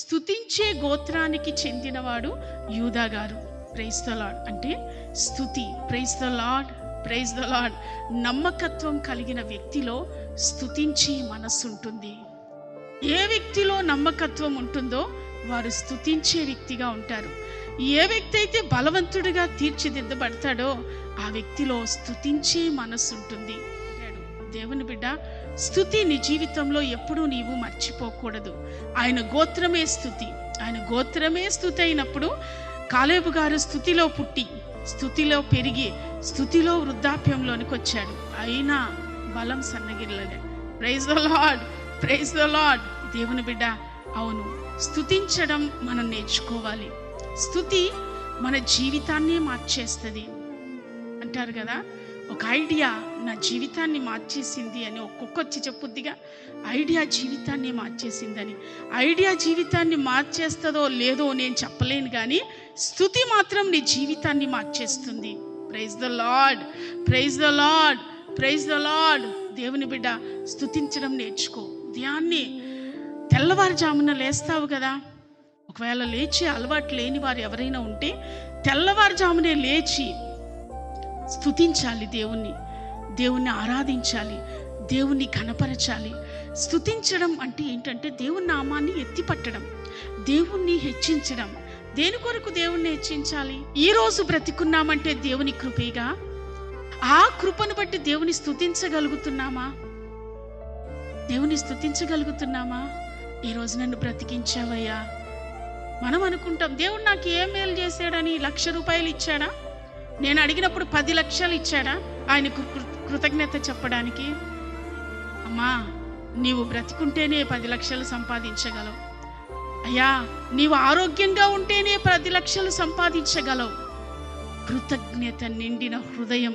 స్తుతించే గోత్రానికి చెందినవాడు యూదా గారు. ప్రైజ్ ద లాడ్ అంటే స్థుతి praise the lord praise the lord నమ్మకత్వం కలిగిన వ్యక్తిలో స్థుతించే మనస్సు ఉంటుంది ఏ వ్యక్తిలో నమ్మకత్వం ఉంటుందో వారు స్థుతించే వ్యక్తిగా ఉంటారు. ఏ వ్యక్తి అయితే బలవంతుడిగా తీర్చిదిద్దబడతాడో ఆ వ్యక్తిలో స్థుతించే మనస్సు ఉంటుంది దేవుని బిడ్డ స్థుతి నీ జీవితంలో ఎప్పుడూ నీవు మర్చిపోకూడదు. ఆయన గోత్రమే స్థుతి ఆయన గోత్రమే స్థుతి అయినప్పుడు కాలేబు గారు స్థుతిలో పుట్టి స్థుతిలో పెరిగి స్థుతిలో వృద్ధాప్యంలోనికి వచ్చాడు అయినా బలం సన్నగిల్లలే praise the lord praise the lord దేవుని బిడ్డ అవును. స్థుతించడం మనం నేర్చుకోవాలి. స్థుతి మన జీవితాన్నే మార్చేస్తుంది. అంటారు కదా? ఒక ఐడియా నా జీవితాన్ని మార్చేసింది అని ఒక్కొక్క వచ్చి చెప్పుద్దిగా. ఐడియా జీవితాన్ని మార్చేసిందని. ఐడియా జీవితాన్ని మార్చేస్తుందో లేదో నేను చెప్పలేను కానీ స్థుతి మాత్రం నీ జీవితాన్ని మార్చేస్తుంది. Praise the lord praise the lord praise the lord దేవుని బిడ్డ స్థుతించడం నేర్చుకో. ఉదయాన్నే తెల్లవారుజామున లేస్తావు కదా. ఒకవేళ లేచి అలవాటు లేని వారు ఎవరైనా ఉంటే తెల్లవారుజామునే లేచి స్థుతించాలి దేవుణ్ణి. దేవుణ్ణి ఆరాధించాలి దేవుణ్ణి కనపరచాలి స్థుతించడం అంటే ఏంటంటే దేవుని నామాన్ని ఎత్తిపట్టడం దేవుణ్ణి హెచ్చించడం. దేని కొరకు దేవుణ్ణి హెచ్చించాలి? ఈ రోజు బ్రతికున్నామంటే దేవుని కృపేగా? ఆ కృపను బట్టి దేవుని స్థుతించగలుగుతున్నామా దేవుని స్థుతించగలుగుతున్నామా ఈరోజు నన్ను బ్రతికించావయ్యా. మనం అనుకుంటాం దేవుడు నాకు ఏ మేలు చేశాడని లక్ష రూపాయలు ఇచ్చాడా? నేను అడిగినప్పుడు పది లక్షలు ఇచ్చాడా? ఆయనకు కృతజ్ఞత చెప్పడానికి. అమ్మా నీవు బ్రతికుంటేనే పది లక్షలు సంపాదించగలవు. అయ్యా నీవు ఆరోగ్యంగా ఉంటేనే పది లక్షలు సంపాదించగలవు. కృతజ్ఞత నిండిన హృదయం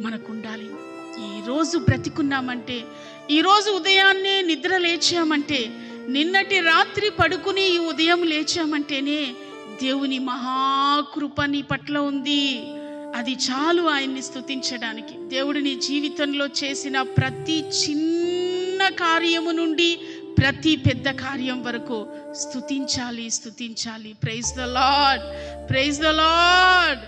మనకు ఉండాలి ఈరోజు బ్రతికున్నామంటే ఈరోజు ఉదయాన్నే నిద్ర లేచామంటే నిన్నటి రాత్రి పడుకుని ఈ ఉదయం లేచామంటేనే దేవుని మహాకృప నీ పట్ల ఉంది. అది చాలు ఆయన్ని స్థుతించడానికి దేవుడు నీ జీవితంలో చేసిన ప్రతి చిన్న కార్యము నుండి ప్రతి పెద్ద కార్యం వరకు స్తుతించాలి స్తుతించాలి. Praise the lord praise the lord